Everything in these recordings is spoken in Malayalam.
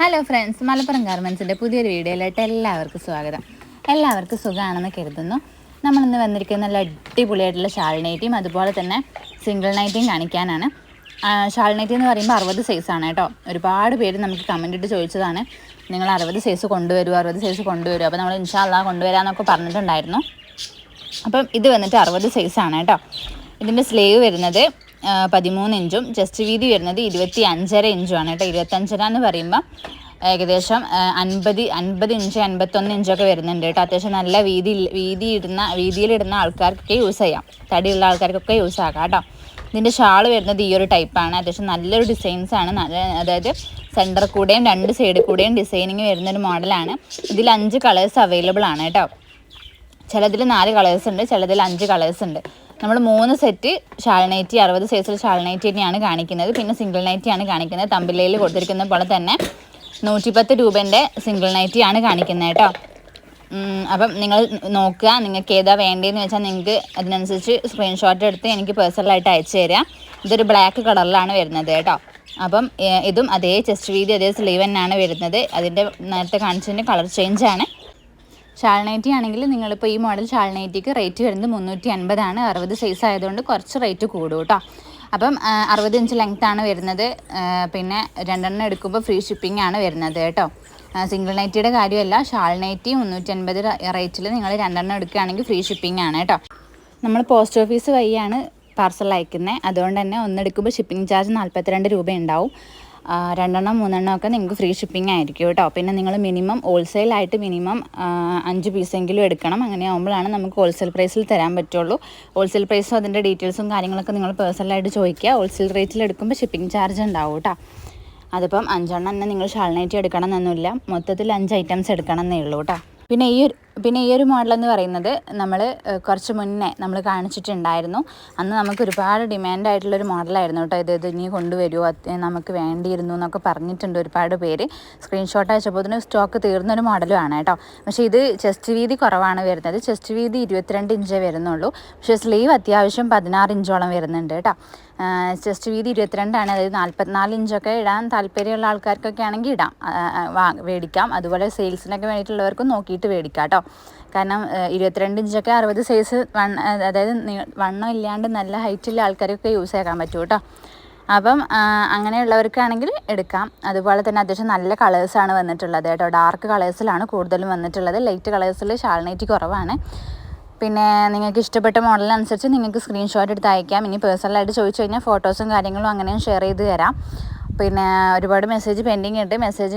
ഹലോ ഫ്രണ്ട്സ് മലപ്പുറം ഗാർമെൻസിന്റെ പുതിയൊരു വീഡിയോയിലായിട്ട് എല്ലാവർക്കും സ്വാഗതം. എല്ലാവർക്കും സുഖമാണെന്ന് കരുതുന്നു. നമ്മളിന്ന് വന്നിരിക്കുന്ന നല്ല അടിപൊളിയായിട്ടുള്ള ഷാൾ നൈറ്റിയും അതുപോലെ തന്നെ സിംഗിൾ നൈറ്റിയും കാണിക്കാനാണ്. ഷാൾ നൈറ്റി എന്ന് പറയുമ്പോൾ അറുപത് സൈസാണ് കേട്ടോ. ഒരുപാട് പേര് നമുക്ക് കമന്റ് ഇട്ട് ചോദിച്ചതാണ്. നിങ്ങൾ അറുപത് സൈസ് കൊണ്ടുവരുമോ അറുപത് സൈസ് കൊണ്ടുവരുമോ അപ്പോൾ നമ്മൾ ഇൻഷാല്ലാ കൊണ്ടുവരാമെന്നൊക്കെ പറഞ്ഞിട്ടുണ്ടായിരുന്നു. അപ്പം ഇത് വന്നിട്ട് അറുപത് സൈസാണ് കേട്ടോ. ഇതിന്റെ സ്ലീവ് വരുന്നത് പതിമൂന്ന് ഇഞ്ചും ജസ്റ്റ് വീതി വരുന്നത് ഇരുപത്തി അഞ്ചര ഇഞ്ചുമാണ് കേട്ടോ. ഇരുപത്തഞ്ചര എന്ന് പറയുമ്പോൾ ഏകദേശം അൻപത് അൻപത് ഇഞ്ച് അൻപത്തൊന്ന് ഇഞ്ചൊക്കെ വരുന്നുണ്ട് കേട്ടോ. അത്യാവശ്യം നല്ല വീതി വീതി ഇടുന്ന വീതിയിലിടുന്ന ആൾക്കാർക്കൊക്കെ യൂസ് ചെയ്യാം. തടിയുള്ള ആൾക്കാർക്കൊക്കെ യൂസ് ആക്കാം കേട്ടോ. ഇതിന്റെ ഷാൾ വരുന്നത് ഈ ഒരു ടൈപ്പാണ് അത്യാവശ്യം നല്ലൊരു ഡിസൈൻസ് ആണ്. നല്ല അതായത് സെന്റർ കൂടെയും രണ്ട് സൈഡിൽ കൂടെയും ഡിസൈനിങ് വരുന്നൊരു മോഡലാണ് ഇതിൽ അഞ്ച് കളേഴ്സ് അവൈലബിൾ ആണ് കേട്ടോ. ചിലതിൽ നാല് കളേഴ്സ് ഉണ്ട് ചിലതിൽ അഞ്ച് കളേഴ്സ് ഉണ്ട്. നമ്മൾ മൂന്ന് സെറ്റ് ഷാൾ നൈറ്റി അറുപത് സൈസിൽ ഷാൾ നൈറ്റി തന്നെയാണ് കാണിക്കുന്നത്. പിന്നെ സിംഗിൾ നൈറ്റിയാണ് കാണിക്കുന്നത്. തമ്പിലയിൽ കൊടുത്തിരിക്കുന്ന പോലെ തന്നെ നൂറ്റിപ്പത്ത് രൂപേന്റെ സിംഗിൾ നൈറ്റിയാണ് കാണിക്കുന്നത് കേട്ടോ. അപ്പം നിങ്ങൾ നോക്കുക. നിങ്ങൾക്ക് ഏതാ വേണ്ടതെന്ന് വെച്ചാൽ നിങ്ങൾക്ക് അതിനനുസരിച്ച് സ്ക്രീൻഷോട്ട് എടുത്ത് എനിക്ക് പേഴ്സണലായിട്ട് അയച്ചു തരാം. ഇതൊരു ബ്ലാക്ക് കളറിലാണ് വരുന്നത് കേട്ടോ. അപ്പം ഇതും അതേ ചെസ്റ്റ് വീതി അതേ സ്ലീവ് തന്നെയാണ് വരുന്നത്. അതിന്റെ നേരത്തെ കാണിച്ചതിന്റെ കളർ ചേഞ്ച് ആണ് ഷാൾ നൈറ്റി ആണെങ്കിൽ നിങ്ങളിപ്പോൾ ഈ മോഡൽ ഷാൾനൈറ്റിക്ക് റേറ്റ് വരുന്നത് മുന്നൂറ്റി അൻപതാണ് അറുപത് സൈസ് ആയതുകൊണ്ട് കുറച്ച് റേറ്റ് കൂടും കേട്ടോ അപ്പം അറുപത് ഇഞ്ച് ലെങ്ത് ആണ് വരുന്നത്. പിന്നെ രണ്ടെണ്ണം എടുക്കുമ്പോൾ ഫ്രീ ഷിപ്പിംഗ് ആണ് വരുന്നത് കേട്ടോ സിംഗിൾ നൈറ്റിയുടെ കാര്യമല്ല. ഷാൾ നൈറ്റി മുന്നൂറ്റി അൻപത് റേറ്റിൽ നിങ്ങൾ രണ്ടെണ്ണം എടുക്കുകയാണെങ്കിൽ ഫ്രീ ഷിപ്പിംഗ് ആണ് കേട്ടോ നമ്മൾ പോസ്റ്റ് ഓഫീസ് വഴിയാണ് പാർസൽ അയക്കുന്നത് അതുകൊണ്ട് തന്നെ ഒന്നെടുക്കുമ്പോൾ ഷിപ്പിംഗ് ചാർജ് നാൽപ്പത്തിരണ്ട് രൂപ ഉണ്ടാവും രണ്ടെണ്ണം മൂന്നെണ്ണം ഒക്കെ നിങ്ങൾക്ക് ഫ്രീ ഷിപ്പിംഗ് ആയിരിക്കും കേട്ടോ. പിന്നെ നിങ്ങൾ മിനിമം ഹോൾസെയിൽ ആയിട്ട് മിനിമം അഞ്ച് പീസെങ്കിലും എടുക്കണം. അങ്ങനെ ആകുമ്പോഴാണ് നമുക്ക് ഹോൾസെയിൽ പ്രൈസിൽ തരാൻ പറ്റുള്ളൂ. ഹോൾസെയിൽ പ്രൈസും അതിന്റെ ഡീറ്റെയിൽസും കാര്യങ്ങളൊക്കെ നിങ്ങൾ പേഴ്സണലായിട്ട് ചോദിക്കുക. ഹോൾസെയിൽ റേറ്റിൽ എടുക്കുമ്പോൾ ഷിപ്പിംഗ് ചാർജ് ഉണ്ടാവും കേട്ടോ. അതിപ്പം അഞ്ചെണ്ണം തന്നെ നിങ്ങൾ ഷാൾനൈറ്റ് എടുക്കണം എന്നൊന്നുമില്ല. മൊത്തത്തിൽ അഞ്ച് ഐറ്റംസ് എടുക്കണം എന്നേ ഉള്ളൂ കേട്ടോ. പിന്നെ ഈ ഒരു പിന്നെ ഈ ഒരു മോഡൽ എന്ന് പറയുന്നത് നമ്മൾ കുറച്ച് മുന്നേ നമ്മൾ കാണിച്ചിട്ടുണ്ടായിരുന്നു. അന്ന് നമുക്ക് ഒരുപാട് ഡിമാൻഡ് ആയിട്ടുള്ളൊരു മോഡലായിരുന്നു കേട്ടോ ഇത്. ഇനി കൊണ്ടുവരുമോ നമുക്ക് വേണ്ടിയിരുന്നു എന്നൊക്കെ പറഞ്ഞിട്ടുണ്ട് ഒരുപാട് പേര്. സ്ക്രീൻഷോട്ട് അയച്ചപ്പോൾ ഇതിന് സ്റ്റോക്ക് തീർന്നൊരു മോഡലും ആണ് കേട്ടോ. പക്ഷേ ഇത് ചെസ്റ്റ് വീതി കുറവാണ് വരുന്നത്. ചെസ്റ്റ് വീതി ഇരുപത്തിരണ്ട് ഇഞ്ചേ വരുന്നുള്ളൂ. പക്ഷേ സ്ലീവ് അത്യാവശ്യം പതിനാറ് ഇഞ്ചോളം വരുന്നുണ്ട് കേട്ടോ. ചെസ്റ്റ് വീതി ഇരുപത്തിരണ്ടാണ്. അതായത് നാൽപ്പത്തിനാല് ഇഞ്ചൊക്കെ ഇടാൻ താല്പര്യമുള്ള ആൾക്കാർക്കൊക്കെ ആണെങ്കിൽ ഇടാം. മേടിക്കാം. അതുപോലെ സെയിൽസിനൊക്കെ വേണ്ടിയിട്ടുള്ളവർക്കും നോക്കിയിട്ട് മേടിക്കാം കേട്ടോ. കാരണം ഇരുപത്തിരണ്ട് ഇഞ്ചൊക്കെ അറുപത് സൈസ് വൺ അതായത് വണ്ണം ഇല്ലാണ്ട് നല്ല ഹൈറ്റുള്ള ആൾക്കാരൊക്കെ യൂസ് ചെയ്യാൻ പറ്റും കേട്ടോ അപ്പം അങ്ങനെയുള്ളവർക്കാണെങ്കിൽ എടുക്കാം. അതുപോലെ തന്നെ അത്യാവശ്യം നല്ല കളേഴ്സാണ് വന്നിട്ടുള്ളത് കേട്ടോ ഡാർക്ക് കളേഴ്സിലാണ് കൂടുതലും വന്നിട്ടുള്ളത്. ലൈറ്റ് കളേഴ്സിൽ ഷാൾനൈറ്റ് കുറവാണ്. പിന്നെ നിങ്ങൾക്ക് ഇഷ്ടപ്പെട്ട മോഡലിനനുസരിച്ച് നിങ്ങൾക്ക് സ്ക്രീൻഷോട്ട് എടുത്ത് അയക്കാം. ഇനി പേഴ്സണലായിട്ട് ചോദിച്ചു കഴിഞ്ഞാൽ ഫോട്ടോസും കാര്യങ്ങളും അങ്ങനെയും ഷെയർ ചെയ്ത് തരാം. പിന്നെ ഒരുപാട് മെസ്സേജ് പെൻഡിങ് ഉണ്ട്. മെസ്സേജ്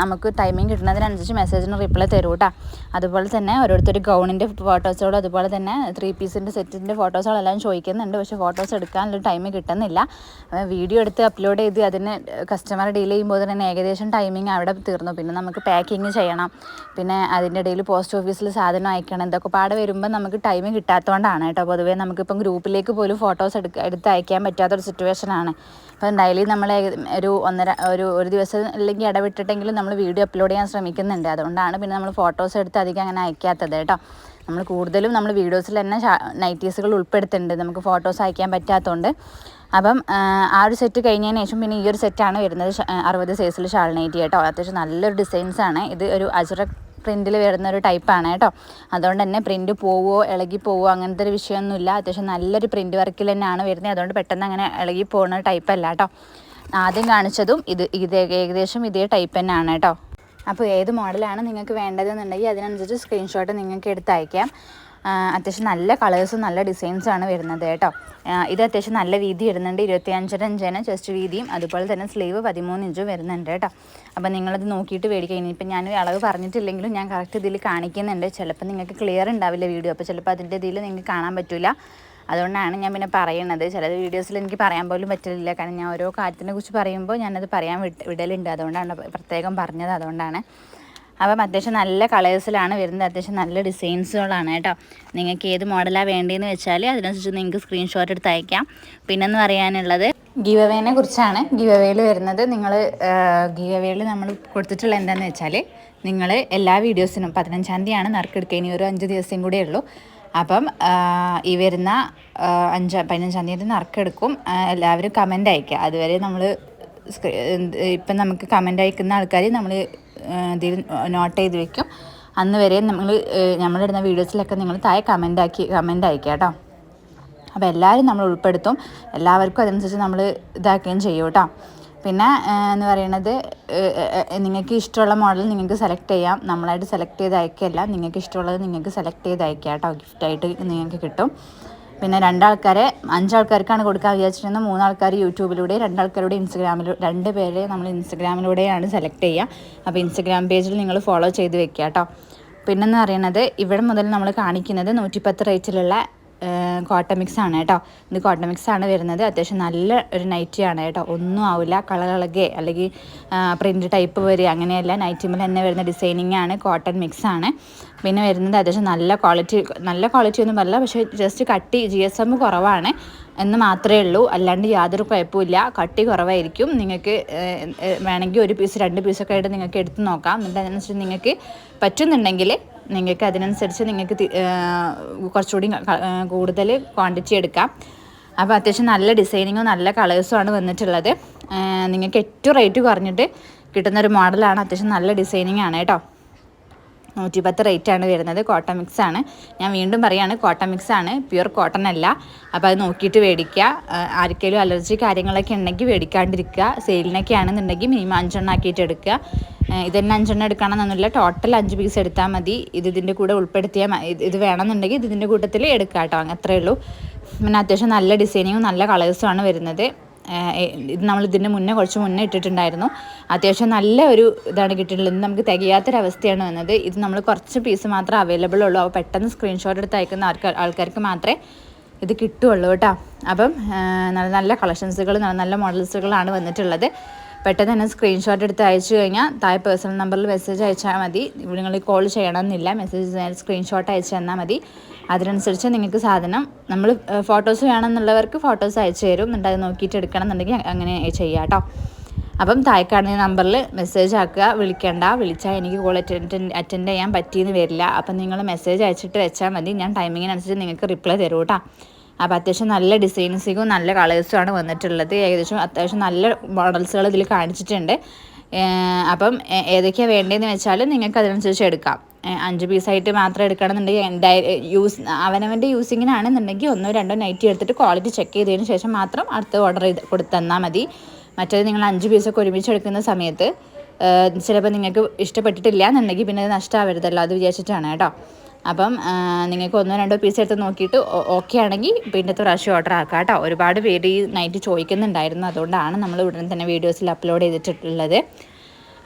നമുക്ക് ടൈമിംഗ് കിട്ടുന്നതിനനുസരിച്ച് മെസ്സേജിന് റിപ്ലൈ തരൂ കേട്ടോ അതുപോലെ തന്നെ ഓരോരുത്തർ ഗൗണിന്റെ ഫോട്ടോസുകളും അതുപോലെ തന്നെ ത്രീ പീസിന്റെ സെറ്റിന്റെ ഫോട്ടോസുകളെല്ലാം ചോദിക്കുന്നുണ്ട്. പക്ഷേ ഫോട്ടോസ് എടുക്കാനുള്ള ടൈം കിട്ടുന്നില്ല. വീഡിയോ എടുത്ത് അപ്ലോഡ് ചെയ്ത് അതിന് കസ്റ്റമർ ഡീൽ ചെയ്യുമ്പോൾ തന്നെ ഏകദേശം ടൈമിങ് അവിടെ തീർന്നു. പിന്നെ നമുക്ക് പാക്കിങ് ചെയ്യണം. പിന്നെ അതിന്റെ ഇടയിൽ പോസ്റ്റ് ഓഫീസിൽ സാധനം അയക്കണം. എന്തൊക്കെ പാടെ വരുമ്പോൾ നമുക്ക് ടൈം കിട്ടാത്തതുകൊണ്ടാണ് കേട്ടോ. പൊതുവേ നമുക്കിപ്പം ഗ്രൂപ്പിലേക്ക് പോലും ഫോട്ടോസ് എടുക്ക എടുത്ത് അയക്കാൻ പറ്റാത്തൊരു സിറ്റുവേഷനാണ് ഇപ്പം ഡെയിലി നമ്മൾ ഒരു ഒന്നര ഒരു ഒരു ദിവസം അല്ലെങ്കിൽ ഇടവിട്ടിട്ടെങ്കിലും നമ്മൾ വീഡിയോ അപ്ലോഡ് ചെയ്യാൻ ശ്രമിക്കുന്നുണ്ട്. അതുകൊണ്ടാണ് പിന്നെ നമ്മൾ ഫോട്ടോസ് എടുത്ത് അധികം അങ്ങനെ അയക്കാത്തത് കേട്ടോ. നമ്മൾ കൂടുതലും നമ്മൾ വീഡിയോസിൽ തന്നെ നൈറ്റീസുകൾ ഉൾപ്പെടുത്തുന്നുണ്ട്. നമുക്ക് ഫോട്ടോസ് അയക്കാൻ പറ്റാത്തതുകൊണ്ട് അപ്പം ആ, ഒരു സെറ്റ് കഴിഞ്ഞതിന് ശേഷം പിന്നെ ഈ ഒരു സെറ്റാണ് വരുന്നത് അറുപത് സൈസിൽ ഷാൾ നൈറ്റി കേട്ടോ. അത്യാവശ്യം നല്ലൊരു ഡിസൈൻസാണ് ഇത് ഒരു അജറക് പ്രിന്റിൽ വരുന്ന ഒരു ടൈപ്പാണ് കേട്ടോ. അതുകൊണ്ട് തന്നെ പ്രിന്റ് പോവോ ഇളകി പോവോ അങ്ങനത്തെ ഒരു വിഷയമൊന്നുമില്ല. അത്യാവശ്യം നല്ലൊരു പ്രിന്റ് വർക്കിൽ തന്നെയാണ് വരുന്നത്. അതുകൊണ്ട് പെട്ടെന്ന് അങ്ങനെ ഇളകി പോകുന്ന ടൈപ്പല്ല കേട്ടോ. ആദ്യം കാണിച്ചതും ഇത് ഇത് ഏകദേശം ഇതേ ടൈപ്പ് തന്നെയാണ് കേട്ടോ. അപ്പോൾ ഏത് മോഡലാണ് നിങ്ങൾക്ക് വേണ്ടതെന്നുണ്ടെങ്കിൽ അതിനനുസരിച്ച് സ്ക്രീൻഷോട്ട് നിങ്ങൾക്ക് എടുത്ത് അയക്കാം. അത്യാവശ്യം നല്ല കളേഴ്സും നല്ല ഡിസൈൻസുമാണ് വരുന്നത് കേട്ടോ. ഇത് അത്യാവശ്യം നല്ല വീതി വരുന്നുണ്ട് ഇരുപത്തി അഞ്ചര ഇഞ്ചിന് ചെസ്റ്റ് വീതിയും. അതുപോലെ തന്നെ സ്ലീവ് പതിമൂന്ന് ഇഞ്ചും വരുന്നുണ്ട് കേട്ടോ. അപ്പോൾ നിങ്ങളത് നോക്കിയിട്ട് മേടിക്കുക ഇനിയിപ്പോൾ ഞാൻ അളവ് പറഞ്ഞിട്ടില്ലെങ്കിലും ഞാൻ കറക്റ്റ് ഇതിൽ കാണിക്കുന്നുണ്ട്. ചിലപ്പോൾ നിങ്ങൾക്ക് ക്ലിയർ ഉണ്ടാവില്ല വീഡിയോ അപ്പോൾ ചിലപ്പോൾ അതിന്റെ ഇതിൽ നിങ്ങൾക്ക് കാണാൻ പറ്റില്ല അതുകൊണ്ടാണ് ഞാൻ പിന്നെ പറയുന്നത് ചില വീഡിയോസിൽ എനിക്ക് പറയാൻ പോലും പറ്റില്ല. കാരണം ഞാൻ ഓരോ കാര്യത്തിനെ കുറിച്ച് പറയുമ്പോൾ ഞാനത് പറയാൻ വിടലുണ്ട്. അതുകൊണ്ടാണ് പ്രത്യേകം പറഞ്ഞത്. അതുകൊണ്ടാണ്. അപ്പം അത്യാവശ്യം നല്ല കളേഴ്സിലാണ് വരുന്നത്. അത്യാവശ്യം നല്ല ഡിസൈൻസുകളാണ് കേട്ടോ. നിങ്ങൾക്ക് ഏത് മോഡലാണ് വേണ്ടതെന്ന് വെച്ചാൽ അതിനനുസരിച്ച് നിങ്ങൾക്ക് സ്ക്രീൻഷോട്ട് എടുത്ത് അയക്കാം. പിന്നെന്ന് പറയാനുള്ളത് ഗീവ് കുറിച്ചാണ് ഗീവ് വരുന്നത്. നിങ്ങൾ ഗീവ് നമ്മൾ കൊടുത്തിട്ടുള്ള എന്താണെന്ന് വെച്ചാൽ നിങ്ങൾ എല്ലാ വീഡിയോസിനും പതിനഞ്ചാം തീയതിയാണ് നറുക്കെടുക്കുക ഇനി ഒരു അഞ്ച് ദിവസം കൂടെ ഉള്ളൂ. അപ്പം ഈ വരുന്ന അഞ്ചാം പതിനഞ്ചാം തീയതി നറുക്കെടുക്കും എല്ലാവരും കമന്റ് അയക്കുക അതുവരെ നമ്മൾ ഇപ്പം നമുക്ക് കമന്റ് അയക്കുന്ന ആൾക്കാർ നമ്മൾ ഇതിൽ നോട്ട് ചെയ്ത് വെക്കും. അന്ന് വരെ നമ്മൾ നമ്മളിടുന്ന വീഡിയോസിലൊക്കെ നിങ്ങൾ താഴെ കമന്റ് ആക്കി കമന്റ് അയക്കുക കേട്ടോ. അപ്പോൾ എല്ലാവരും നമ്മൾ ഉൾപ്പെടുത്തും. എല്ലാവർക്കും അതനുസരിച്ച് നമ്മൾ ഇതാക്കുകയും ചെയ്യും കേട്ടോ. പിന്നെ എന്ന് പറയുന്നത് നിങ്ങൾക്ക് ഇഷ്ടമുള്ള മോഡൽ നിങ്ങൾക്ക് സെലക്ട് ചെയ്യാം. നമ്മളായിട്ട് സെലക്ട് ചെയ്ത് അയക്കുകയല്ല നിങ്ങൾക്ക് ഇഷ്ടമുള്ളത് നിങ്ങൾക്ക് സെലക്ട് ചെയ്ത് അയക്കുക കേട്ടോ. ഗിഫ്റ്റായിട്ട് നിങ്ങൾക്ക് കിട്ടും. പിന്നെ രണ്ടാൾക്കാരെ അഞ്ചാൾക്കാർക്കാണ് കൊടുക്കാൻ വിചാരിച്ചിരുന്നത്. മൂന്നാൾക്കാർ യൂട്യൂബിലൂടെ രണ്ടാൾക്കാരുടെ ഇൻസ്റ്റഗ്രാമിലൂടെ രണ്ട് പേരെ നമ്മൾ ഇൻസ്റ്റഗ്രാമിലൂടെയാണ് സെലക്ട് ചെയ്യുക. അപ്പോൾ ഇൻസ്റ്റഗ്രാം പേജിൽ നിങ്ങൾ ഫോളോ ചെയ്ത് വെക്കുക കേട്ടോ. പിന്നെന്ന് പറയുന്നത് ഇവിടെ മുതൽ നമ്മൾ കാണിക്കുന്നത് നൂറ്റിപ്പത്ത് റേറ്റിലുള്ള കോട്ടൺ മിക്സ് ആണ് കേട്ടോ ഇത് കോട്ടൺ മിക്സ് ആണ് വരുന്നത്. അത്യാവശ്യം നല്ല ഒരു നൈറ്റി ആണ് കേട്ടോ ഒന്നും ആവില്ല കളകളകെ അല്ലെങ്കിൽ പ്രിന്റ് ടൈപ്പ് വരിക അങ്ങനെയല്ല. നൈറ്റിമിൽ തന്നെ വരുന്ന ഡിസൈനിങ് ആണ്. കോട്ടൺ മിക്സ് ആണ്. പിന്നെ വരുന്നത് അത്യാവശ്യം നല്ല ക്വാളിറ്റി നല്ല ക്വാളിറ്റി ഒന്നും പറയില്ല പക്ഷേ ജസ്റ്റ് കട്ടി ജി എസ് എം കുറവാണ്. എന്ന് മാത്രമേ ഉള്ളൂ. അല്ലാണ്ട് യാതൊരു കുഴപ്പമില്ല കട്ടി കുറവായിരിക്കും. നിങ്ങൾക്ക് വേണമെങ്കിൽ ഒരു പീസ് രണ്ട് പീസൊക്കെ ആയിട്ട് നിങ്ങൾക്ക് എടുത്ത് നോക്കാം. എന്നിട്ട് അതിനനുസരിച്ച് നിങ്ങൾക്ക് പറ്റുന്നുണ്ടെങ്കിൽ നിങ്ങൾക്ക് അതിനനുസരിച്ച് നിങ്ങൾക്ക് കുറച്ചുകൂടി കൂടുതൽ ക്വാണ്ടിറ്റി എടുക്കാം. അപ്പോൾ അത്യാവശ്യം നല്ല ഡിസൈനിങ്ങും നല്ല കളേഴ്സുമാണ് വന്നിട്ടുള്ളത്. നിങ്ങൾക്ക് ഏറ്റവും റേറ്റ് കുറഞ്ഞിട്ട് കിട്ടുന്നൊരു മോഡലാണ് അത്യാവശ്യം നല്ല ഡിസൈനിങ് ആണ് കേട്ടോ. നൂറ്റി പത്ത് റേറ്റ് ആണ് വരുന്നത്. കോട്ടൺ മിക്സ് ആണ്. ഞാൻ വീണ്ടും പറയുകയാണ് കോട്ടൺ മിക്സ് ആണ്. പ്യുർ കോട്ടൺ അല്ല. അപ്പോൾ അത് നോക്കിയിട്ട് മേടിക്കുക ആർക്കെങ്കിലും അലർജി കാര്യങ്ങളൊക്കെ ഉണ്ടെങ്കിൽ മേടിക്കാണ്ടിരിക്കുക സെയിലിനൊക്കെ ആണെന്നുണ്ടെങ്കിൽ മിനിമം അഞ്ചെണ്ണം ആക്കിയിട്ട് എടുക്കുക. ഇതന്നെ അഞ്ചെണ്ണം എടുക്കണമെന്നൊന്നുമില്ല. ടോട്ടൽ അഞ്ച് പീസ് എടുത്താൽ മതി. ഇത് ഇതിന്റെ കൂടെ ഉൾപ്പെടുത്തിയാൽ ഇത് വേണമെന്നുണ്ടെങ്കിൽ ഇത് ഇതിന്റെ കൂട്ടത്തിൽ എടുക്കാം കേട്ടോ. അത്രയേ ഉള്ളൂ. പിന്നെ അത്യാവശ്യം നല്ല ഡിസൈനിങ്ങും നല്ല കളേഴ്സും ആണ് വരുന്നത്. ഇത് നമ്മൾ ഇതിന്റെ മുന്നേ കുറച്ച് മുന്നേ ഇട്ടിട്ടുണ്ടായിരുന്നു. അത്യാവശ്യം നല്ല ഒരു ഇതാണ് കിട്ടിയിട്ടുള്ളത്. ഇത് നമുക്ക് തികയാത്തൊരവസ്ഥയാണ് വന്നത്. ഇത് നമ്മൾ കുറച്ച് പീസ് മാത്രമേ അവൈലബിൾ ഉള്ളൂ. അപ്പോൾ പെട്ടെന്ന് സ്ക്രീൻഷോട്ട് എടുത്ത് അയക്കുന്ന ആൾക്കാർ ആൾക്കാർക്ക് മാത്രമേ ഇത് കിട്ടുള്ളൂ കേട്ടോ. അപ്പം നല്ല നല്ല കളക്ഷൻസുകൾ നല്ല നല്ല മോഡൽസുകളാണ് വന്നിട്ടുള്ളത്. പെട്ടെന്ന് തന്നെ സ്ക്രീൻഷോട്ട് എടുത്ത് അയച്ചു കഴിഞ്ഞാൽ താഴെ പേഴ്സണൽ നമ്പറിൽ മെസ്സേജ് അയച്ചാൽ മതി. നിങ്ങൾ കോൾ ചെയ്യണമെന്നില്ല. മെസ്സേജ് സ്ക്രീൻഷോട്ട് അയച്ചു തന്നാൽ മതി. അതിനനുസരിച്ച് നിങ്ങൾക്ക് സാധനം നമ്മൾ ഫോട്ടോസ് വേണമെന്നുള്ളവർക്ക് ഫോട്ടോസ് അയച്ചു തരും. എന്നിട്ട് അത് നോക്കിയിട്ട് എടുക്കണം എന്നുണ്ടെങ്കിൽ അങ്ങനെ ചെയ്യാം കേട്ടോ അപ്പം താഴെ നമ്പറിൽ മെസ്സേജ് ആക്കുക. വിളിക്കേണ്ട. വിളിച്ചാൽ എനിക്ക് കോൾ അറ്റൻഡ് അറ്റൻഡ് ചെയ്യാൻ പറ്റിയെന്ന് വരില്ല. അപ്പം നിങ്ങൾ മെസ്സേജ് അയച്ചിട്ട് വെച്ചാൽ മതി. ഞാൻ ടൈമിങ്ങിനനുസരിച്ച് നിങ്ങൾക്ക് റിപ്ലൈ തരും കേട്ടോ അപ്പോൾ അത്യാവശ്യം നല്ല ഡിസൈൻസിങ്ങും നല്ല കളേഴ്സുമാണ് വന്നിട്ടുള്ളത്. ഏകദേശം അത്യാവശ്യം നല്ല മോഡൽസുകൾ ഇതിൽ കാണിച്ചിട്ടുണ്ട്. അപ്പം ഏതൊക്കെയാണ് വേണ്ടതെന്ന് വെച്ചാൽ നിങ്ങൾക്ക് അതിനനുസരിച്ച് എടുക്കാം. അഞ്ച് പീസായിട്ട് മാത്രം എടുക്കണമെന്നുണ്ടെങ്കിൽ യൂസ് അവനവന്റെ യൂസിങ്ങിനാണെന്നുണ്ടെങ്കിൽ ഒന്നോ രണ്ടോ നൈറ്റി എടുത്തിട്ട് ക്വാളിറ്റി ചെക്ക് ചെയ്തതിന് ശേഷം മാത്രം അടുത്ത ഓർഡർ ചെയ്ത് കൊടുത്തന്നാൽ മതി. മറ്റേത് നിങ്ങൾ അഞ്ച് പീസൊക്കെ ഒരുമിച്ച് എടുക്കുന്ന സമയത്ത് ചിലപ്പോൾ നിങ്ങൾക്ക് ഇഷ്ടപ്പെട്ടിട്ടില്ല എന്നുണ്ടെങ്കിൽ പിന്നെ അത് നഷ്ടമാവരുതല്ലോ അത് വിചാരിച്ചിട്ടാണ് കേട്ടോ. അപ്പം നിങ്ങൾക്ക് ഒന്നോ രണ്ടോ പീസ് എടുത്ത് നോക്കിയിട്ട് ഓക്കെ ആണെങ്കിൽ പിന്നത്തെ പ്രാവശ്യം ഓർഡർ ആക്കാം കേട്ടോ. ഒരുപാട് പേര് ഈ നൈറ്റ് ചോദിക്കുന്നുണ്ടായിരുന്നു. അതുകൊണ്ടാണ് നമ്മൾ ഉടനെ തന്നെ വീഡിയോസിൽ അപ്ലോഡ് ചെയ്തിട്ടുള്ളത്.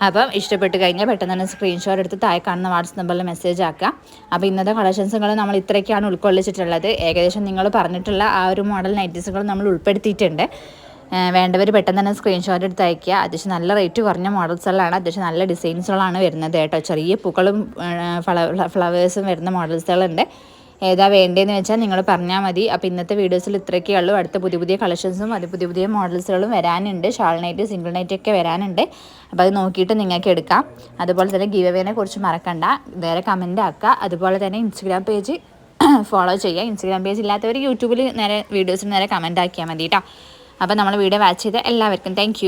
അപ്പം ഇഷ്ടപ്പെട്ട് കഴിഞ്ഞാൽ പെട്ടെന്ന് തന്നെ സ്ക്രീൻഷോട്ട് എടുത്ത് താഴെ കാണുന്ന വാട്സപ്പ് നമ്പറിൽ മെസ്സേജ് ആക്കാം. അപ്പോൾ ഇന്നത്തെ കളക്ഷൻസുകൾ നമ്മൾ ഇത്രയൊക്കെയാണ് ഉൾക്കൊള്ളിച്ചിട്ടുള്ളത്. ഏകദേശം നിങ്ങൾ പറഞ്ഞിട്ടുള്ള ആ ഒരു മോഡൽ നൈറ്റീസുകൾ നമ്മൾ ഉൾപ്പെടുത്തിയിട്ടുണ്ട്. വേണ്ടവർ പെട്ടെന്ന് തന്നെ സ്ക്രീൻഷോട്ട് എടുത്ത് അയക്കുക അത്യാവശ്യം നല്ല റേറ്റ് കുറഞ്ഞ മോഡൽസുകളാണ് അത്യാവശ്യം നല്ല ഡിസൈൻസുകളാണ് വരുന്നത് കേട്ടോ. ചെറിയ പൂക്കളും ഫ്ലവേഴ്സും വരുന്ന മോഡൽസുകളുണ്ട് ഏതാ വേണ്ടതെന്ന് വെച്ചാൽ നിങ്ങൾ പറഞ്ഞാൽ മതി. അപ്പോൾ ഇന്നത്തെ വീഡിയോസിൽ ഇത്രയൊക്കെ ഉള്ളൂ. അടുത്ത പുതിയ പുതിയ കളക്ഷൻസും അത് പുതിയ പുതിയ മോഡൽസുകളും വരാനുണ്ട്. ഷാൾ നൈറ്റ് സിംഗിൾ നൈറ്റ് ഒക്കെ വരാനുണ്ട്. അപ്പോൾ അത് നോക്കിയിട്ട് നിങ്ങൾക്ക് എടുക്കാം. അതുപോലെ തന്നെ ഗീവ് അവേനെ കുറിച്ച് മറക്കണ്ട. വേറെ കമന്റ് ആക്കുക. അതുപോലെ തന്നെ ഇൻസ്റ്റഗ്രാം പേജ് ഫോളോ ചെയ്യുക. ഇൻസ്റ്റഗ്രാം പേജ് ഇല്ലാത്തവർ യൂട്യൂബിൽ നേരെ വീഡിയോസിന് നേരെ കമന്റ് ആക്കിയാൽ മതി കേട്ടോ. അപ്പോൾ നമ്മൾ വീഡിയോ വാച്ച് ചെയ്ത എല്ലാവർക്കും താങ്ക്